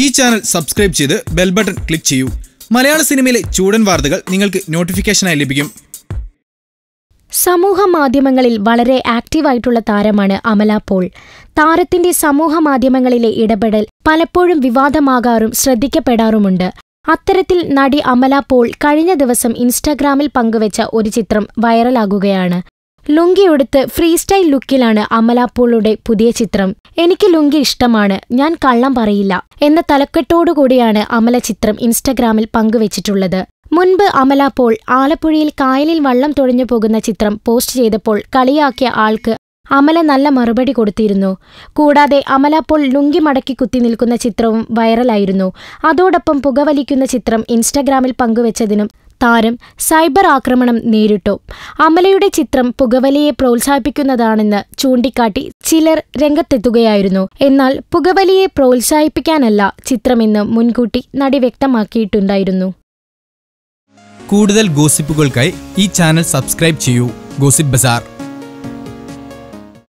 ഈ channel subscribe ചെയ്ത് bell button click ചെയ്യൂ. മലയാള സിനിമയിലെ ചൂടൻ വാർത്തകൾ നിങ്ങൾക്ക് നോട്ടിഫിക്കേഷനായി ലഭിക്കും. സമൂഹ മാധ്യമങ്ങളിൽ വളരെ ആക്റ്റീവായിട്ടുള്ള താരമാണ് അമല പോൾ. താരത്തിന്റെ സമൂഹ മാധ്യമങ്ങളിലെ ഇടപെടൽ പലപ്പോഴും വിവാദമാകാറും ശ്രദ്ധിക്കപ്പെടാറുമുണ്ട്. അത്തരത്തിൽ നടി അമല പോൾ കഴിഞ്ഞ ദിവസം ഇൻസ്റ്റാഗ്രാമിൽ പങ്കുവച്ച ഒരു ചിത്രം വൈറലാകുകയാണ്. ലുങ്കിയെടുത്ത് ഫ്രീസ്റ്റൈൽ ലുക്കിലാണ് അമല പോളുടെ പുതിയ ചിത്രം. എനിക്ക് ലുങ്കി ഇഷ്ടമാണ് ഞാൻ കള്ളം പറയില്ല എന്ന തലക്കെട്ടോടുകൂടിയാണ് അമല ചിത്രം ഇൻസ്റ്റഗ്രാമിൽ പങ്കുവച്ചിട്ടുള്ളത്. മുൻപ് അമല പോൾ ആലപ്പുഴയിൽ കായലിൽ വള്ളം തുഴഞ്ഞു പോകുന്ന ചിത്രം പോസ്റ്റ് ചെയ്തപ്പോൾ കളിയാക്കിയ ആൾക്ക് അമല നല്ല മറുപടി കൊടുത്തിരുന്നു. കൂടാതെ അമല പോൾ ലുങ്കി മടക്കി കുത്തി നിൽക്കുന്ന ചിത്രവും വൈറലായിരുന്നു. അതോടൊപ്പം പുകവലിക്കുന്ന ചിത്രം ഇൻസ്റ്റഗ്രാമിൽ പങ്കുവച്ചതിനും താരം സൈബർ ആക്രമണം നേരിട്ടു. അമലയുടെ ചിത്രം പുകവലിയെ പ്രോത്സാഹിപ്പിക്കുന്നതാണെന്ന് ചൂണ്ടിക്കാട്ടി ചിലർ രംഗത്തെത്തുകയായിരുന്നു. എന്നാൽ പുകവലിയെ പ്രോത്സാഹിപ്പിക്കാനല്ല ചിത്രമെന്ന് മുൻകൂട്ടി നടി വ്യക്തമാക്കിയിട്ടുണ്ടായിരുന്നു. കൂടുതൽ ഗോസിപ്പുകൾക്കായി ഈ ചാനൽ സബ്സ്ക്രൈബ് ചെയ്യൂ. Gossip bazaar.